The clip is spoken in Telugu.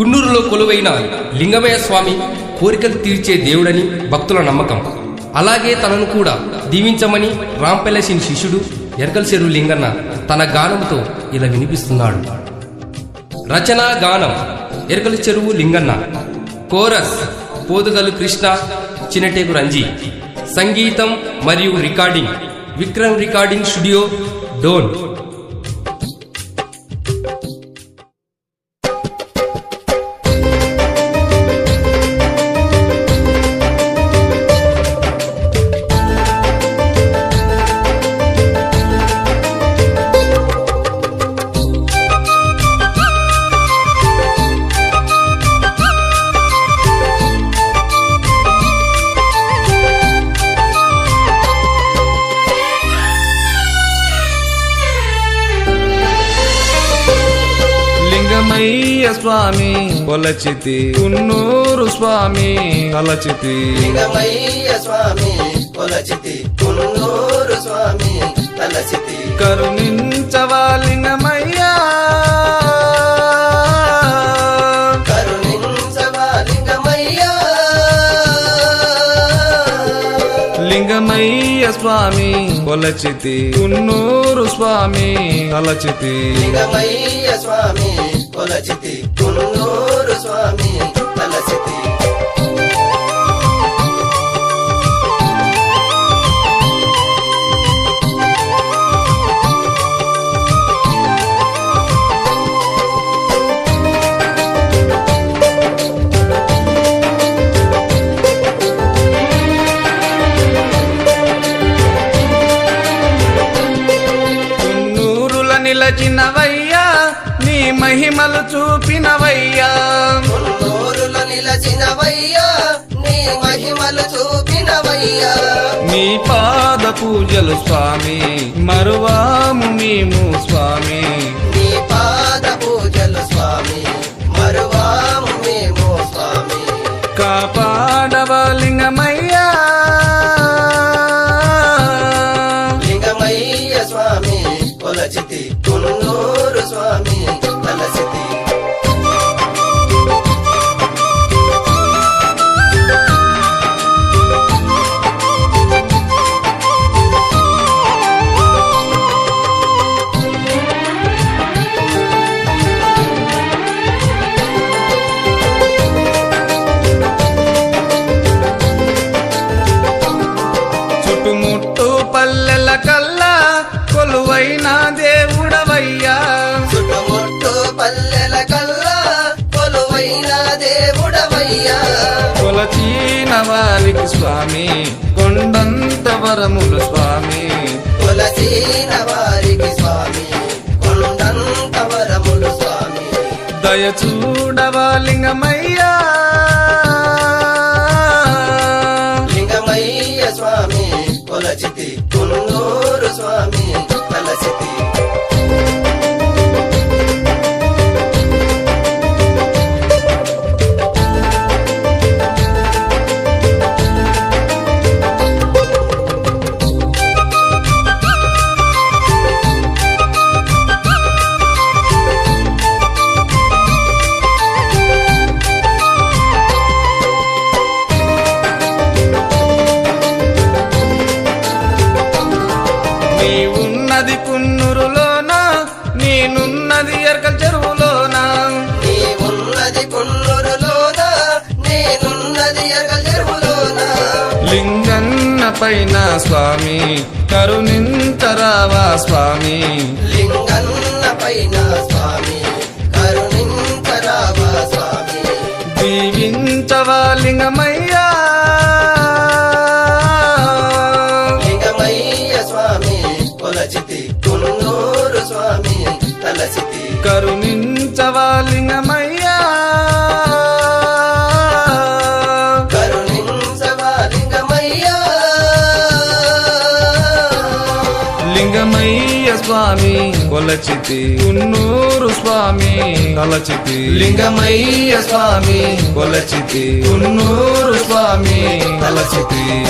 కున్నూరులో కొలువైన లింగమయ్య స్వామి కోరికలు తీర్చే దేవుడని భక్తుల నమ్మకం. అలాగే తనను కూడా దీవించమని రాంపెల్లసిని శిష్యుడు ఎరకల చెరువు లింగన్న తన గానంతో ఇలా వినిపిస్తున్నాడు. రచనా గానం ఎరకల చెరువు లింగన్న కోరస్ పోదుగలు కృష్ణ చినటేకు రంజీ సంగీతం మరియు recording Vikram recording studio Dhone. Lingamayya Swamy. కొలచితి. Kunnur స్వామి. అలచితి లింగమయ్య స్వామి కొలచితి. కున్నూరు స్వామి తలచితి. కరుణించవా లింగమయ్య స్వామి. కొలచితి. కున్నూరు స్వామి. అలచితి లింగమయ్య స్వామి కొలచితి కున్నూరు స్వామి తలచితి చిన్నవ మహిమలు చూపినవయ్యా. నిలచినవయ్యా నీ మహిమలు చూపినవయ్యా. నీ పాద పూజలు స్వామి మరువాము మేము వారికి స్వామి కొండంత వరములు స్వామి. కొలసీన వారికి స్వామి కొండంత వరములు స్వామి. దయ చూడవా నీ ఉన్నది కున్నురులోన నేనున్నది ఎరకల చెరువులోన? నీ ఉన్నది కున్నూరులోన నేనున్నది చెరువులోన? లింగన్న పైన స్వామి కరుణించరావా స్వామి. లింగన్న స్వామి. కొలచితి. ఉన్నూరు స్వామి. కలచితి లింగమయ్య స్వామి. కొలచితి. ఉన్నూరు స్వామి. కలచితి